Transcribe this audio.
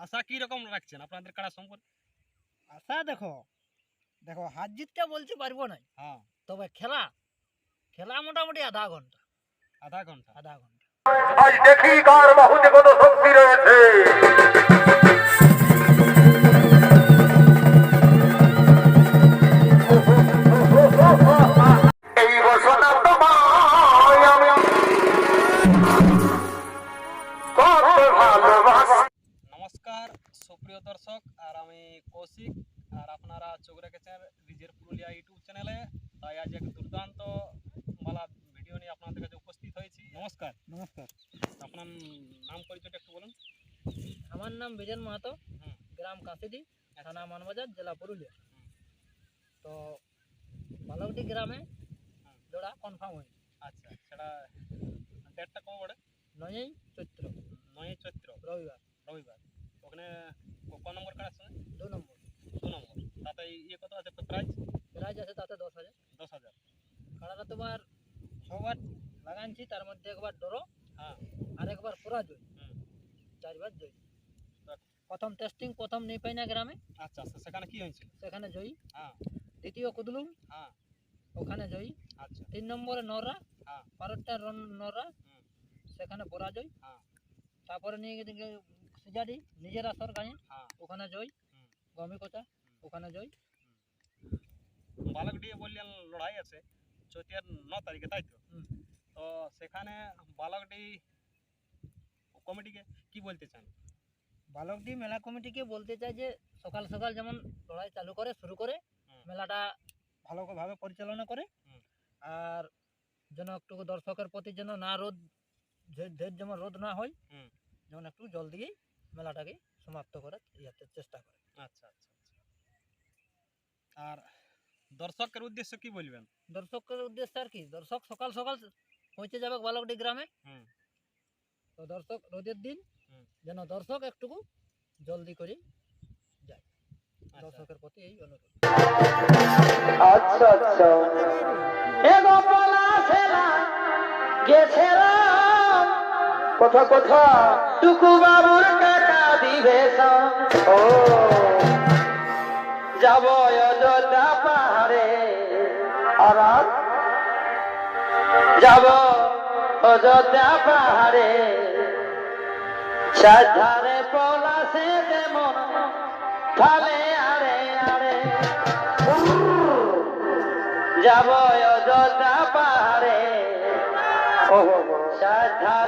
আশা কি রকম রাখছেন? আপনাদের কাড়া সম্পর্কে আশা দেখো দেখো হার জিতটা বলতে পারব না হ্যাঁ। তবে খেলা খেলা মোটামুটি আধা ঘণ্টা। আধা ঘণ্টা। আধা ঘণ্টা। আজ দেখি কার বাহুতে কত শক্তি রয়েছে। কত ভালোবাসি। সুপ্রিয় দর্শক আর আমি কৌশিক আর আপনারা চোখ রেখেছেন রিজের পুরুলিয়া ইউটিউব চ্যানেলে। তাই আজ এক দুর্দান্ত বালা ভিডিও নিয়ে আপনাদের কাছে উপস্থিত হয়েছি। নমস্কার। নমস্কার। আপনার নাম পরিচয়টা একটু বলুন। আমার নাম বিরেন মাহাতো হুম। গ্রাম কাঁসিডি আচ্ছা, থানা মানবাজার জেলা পুরুলিয়া। তো বালকটি গ্রামে। জোড়া কনফার্ম হয়েছে আচ্ছা সেটা ডেটটা কবে পড়ে নয়ই চৈত্র। নয় চৈত্র। রবিবার। রবিবার। ওখানে ক- ক নম্বর কাড়ার সঙ্গে দু নম্বর দু নম্বর তাতে ইয়ে কত আছে? প্রাইস প্রাইজ আছে তাতে দশ হাজার। দশ হাজার। কাড়াটা তোমার ছবার লাগানছি তার মধ্যে একবার ডরো হ্যাঁ। আর একবার পরাজয় হুম। চারবার জয়ী। প্রথম টেস্টিং প্রথম নেই পাই না গ্রামে। আচ্ছা আচ্ছা সেখানে কি হয়েছিল সেখানে জয়ী। হ্যাঁ। দ্বিতীয় কুদলুম। হ্যাঁ। ওখানে জয়ী। আচ্ছা। তিন নম্বরে নররা হ্যাঁ। বারোটা নররা। সেখানে পরাজয় হ্যাঁ। তারপরে নিয়ে গিয়ে সিজাডি নিজের আসর হ্যাঁ। ওখানে জয়। গমি কোচা। ওখানে জয়। বালক দিয়ে বললেন লড়াই আছে চৈতের ন তারিখে তাই তো? তো সেখানে বালকডি কমিটিকে কি বলতে চান? বালকডি মেলা কমিটিকে বলতে চাই যে সকাল সকাল যেমন লড়াই চালু করে শুরু করে মেলাটা ভালোভাবে পরিচালনা করে। আর যেন একটু দর্শকের প্রতি যেন না রোদ ঢের যেমন রোদ না হয় যেমন একটু জলদিই মেলাটাকে সমাপ্ত করার ইয়াতে চেষ্টা করে। আচ্ছা আচ্ছা আচ্ছা। আর দর্শকের উদ্দেশ্য কি বলবেন? দর্শকের উদ্দেশ্যে আর কি। দর্শক সকাল সকাল পৌঁছে যাবে বালকডি গ্রামে। হুম। তো দর্শক রোদের দিন যেন দর্শক একটুকু জলদি করে আচ্ছা। দর্শকের প্রতি এই অনুরোধ। আচ্ছা আচ্ছা এগো পলা ছেলা গেছে কথা কথা। টুকু বাবুর কাকা দিবে ও আর যাব অযোধ্যা পাহাড়ে। সাধারে পলাশে মন ফালে আরে আরে। যাব অযোধ্যা পাহাড়ে। ও সাধা